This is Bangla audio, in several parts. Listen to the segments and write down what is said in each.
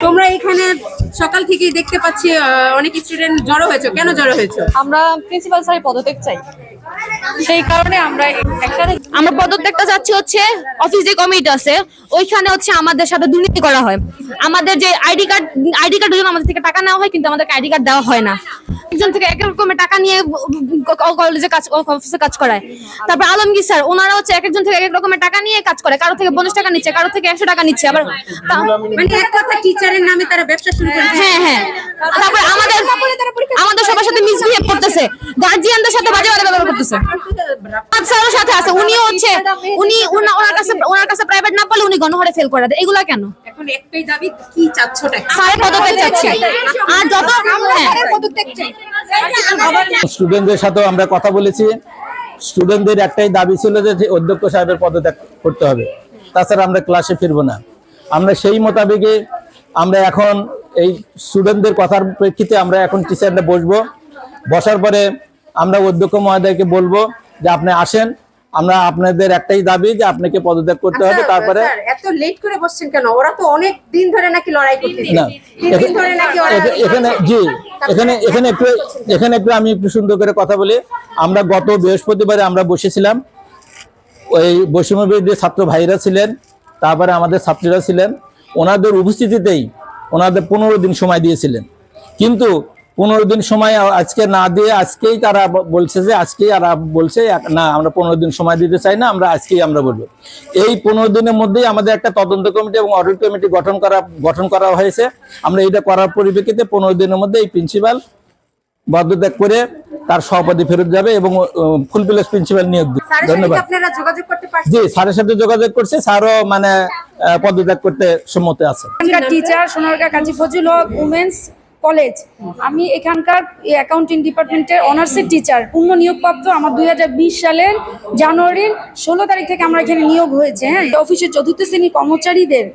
তোমরা এখানে সকাল থেকে দেখতে পাচ্ছি আহ, অনেক স্টুডেন্ট জড়ো হয়েছে। কেন জড়ো হয়েছে? আমরা প্রিন্সিপাল স্যারের পদত্যাগ চাই। সেই কারণে আমরা একসাথে আমরা পদত্যাগটা চাচ্ছি হচ্ছে অফিস যে কমিটি আছে ওইখানে হচ্ছে আমাদের সাথে দুর্নীতি করা হয়। আমাদের যে আইডি কার্ড আইডি কার্ডের জন্য আমাদের থেকে টাকা নেওয়া হয় কিন্তু আমাদেরকে আইডি কার্ড দেওয়া হয় না। একজন থেকে এক রকমের টাকা নিয়ে কলেজে কাজ অফিসে কাজ করায়। তারপর আলমগীর স্যার ওনারা হচ্ছে এক একজন থেকে এক এক রকমের টাকা নিয়ে কাজ করে। কারও থেকে পঞ্চাশ টাকা নিচ্ছে কারও থেকে একশো টাকা নিচ্ছে আবার মানে এক কথা টিচারের নামে তারা ব্যবসা শুরু করেছে হ্যাঁ হ্যাঁ। তারপর আমাদের আমাদের সবার সাথে মিসবিহেভ করতেছে। গার্জিয়ানদের সাথে বাজে বাজে ব্যবহার করতেছে। স্যারের সাথে আছে। উনিও হচ্ছে উনি ওনার কাছে ওনার কাছে প্রাইভেট না পারলে উনি গণহারে ফেল করে দেয়। এগুলা কেন? এখন একটাই দাবি কি চাচ্ছটা? স্যারের চাচ্ছি। স্টুডেন্টদের সাথেও আমরা কথা বলেছি। স্টুডেন্টদের একটাই দাবি ছিল যে যে অধ্যক্ষ সাহেবের পদত্যাগ করতে হবে। তাছাড়া আমরা ক্লাসে ফিরবো না। আমরা সেই মোতাবেকে আমরা এখন এই স্টুডেন্টদের কথার প্রেক্ষিতে আমরা এখন টিচাররা বসবো। বসার পরে আমরা অধ্যক্ষ মহোদয়কে বলব যে আপনি আসেন। আমরা আপনাদের একটাই দাবি যে আপনাকে পদত্যাগ করতে হবে আচ্ছা, তারপরে এত লেট করে বসছেন কেন? ওরা তো অনেক দিন ধরে নাকি লড়াই করতেছে। দিন ধরে নাকি এখানে জি এখানে এখানে একটু এখানে একটু আমি একটু সুন্দর করে কথা বলি। আমরা গত বৃহস্পতিবারে আমরা বসেছিলাম। ওই বৈষম্য বিরোধী ছাত্র ভাইরা ছিলেন তারপরে আমাদের ছাত্রীরা ছিলেন। ওনাদের উপস্থিতিতেই ওনাদের পনেরো দিন সময় দিয়েছিলেন। কিন্তু পনেরো দিন সময় আজকে না দিয়ে আজকেই তারা বলছে যে আজকেই আর বলছে না আমরা পনেরো দিন সময় দিতে চাই না আমরা আজকেই আমরা বলব। এই পনেরো দিনের মধ্যেই আমাদের একটা তদন্ত কমিটি এবং অডিট কমিটি গঠন করা গঠন করা হয়েছে। আমরা এটা করার পরিপ্রেক্ষিতে পনেরো দিনের মধ্যে এই প্রিন্সিপাল পদত্যাগ করে তার সভাপতি ফেরত যাবে এবং ফুল প্লেস প্রিন্সিপাল নিয়োগ দিবে। ধন্যবাদ। জি স্যারের সাথে যোগাযোগ করছে। স্যারও মানে পদত্যাগ করতে সম্মত আছে। Teacher Sonargaon Kazi Fazal Haque women's college. আমি এখানকার অ্যাকাউন্টিং ডিপার্টমেন্টের অনার্সের টিচার পূর্ণ নিয়োগপ্রাপ্ত আমার দুই হাজার বিশ সালের জানুয়ারির ষোলো তারিখ থেকে আমরা এখানে নিয়োগ হয়েছে হ্যাঁ? অফিসের চতুর্থ শ্রেণি কর্মচারীদের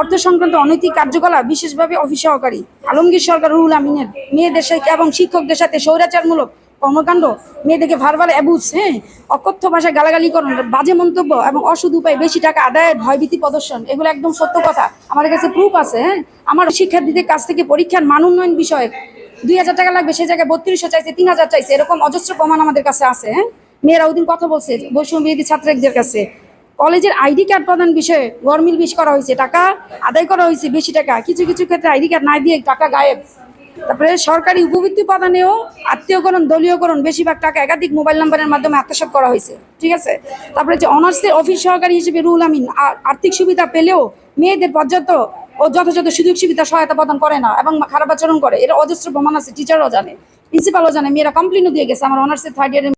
অর্থ সংক্রান্ত অনৈতিক কার্যকলাপ বিশেষভাবে অফিস সহকারী, আলমগীর সরকার, রুহুল আমিনের, মেয়েদের সাথে এবং শিক্ষকদের সাথে স্বৈরাচারমূলক কর্মকাণ্ড? মেয়েদেরকে ভারবাল অ্যাবুজ হ্যাঁ? অকথ্য ভাষায় গালাগালিকরণ বাজে মন্তব্য এবং অসুদ উপায় বেশি টাকা আদায়ের ভয়ভীতি প্রদর্শন, এগুলো একদম সত্য কথা। আমাদের কাছে প্রুফ আছে হ্যাঁ? আমার শিক্ষার্থীদের কাছ থেকে পরীক্ষার মান উন্নয়ন বিষয়ে দুই হাজার টাকা লাগবে, সেই জায়গায় বত্রিশশো চাইছে, তিন হাজার চাইছে, এরকম অজস্র প্রমাণ আমাদের কাছে আছে হ্যাঁ? মেয়েরা ওদিন কথা বলছে, বৈষম্য বিরোধী ছাত্রদের কাছে। কলেজের আইডি কার্ড প্রদান বিষয়ে গরমিল বিষ করা হয়েছে, টাকা আদায় করা হয়েছে বেশি টাকা, কিছু কিছু ক্ষেত্রে আইডি কার্ড না দিয়ে টাকা গায়েব। তারপরে সরকারি উপবৃত্তি প্রদানেও আত্মীয়করণ, দলীয়করণ বেশিরভাগ টাকা একাধিক মোবাইল নাম্বারের মাধ্যমে আত্মসাত করা হয়েছে, ঠিক আছে? তারপরে যে অনার্সের অফিস সহকারী হিসেবে রুল আমিন আর্থিক সুবিধা পেলেও মেয়েদের পর্যাপ্ত ও যথাযথ সুযোগ সুবিধা সহায়তা প্রদান করে না এবং খারাপ আচরণ করে। এর অজস্র প্রমাণ আছে, টিচারও জানে প্রিন্সিপালও জানে, মেয়েরা কমপ্লেনও দিয়ে গেছে। আমার অনার্সের থার্ড ইয়ারের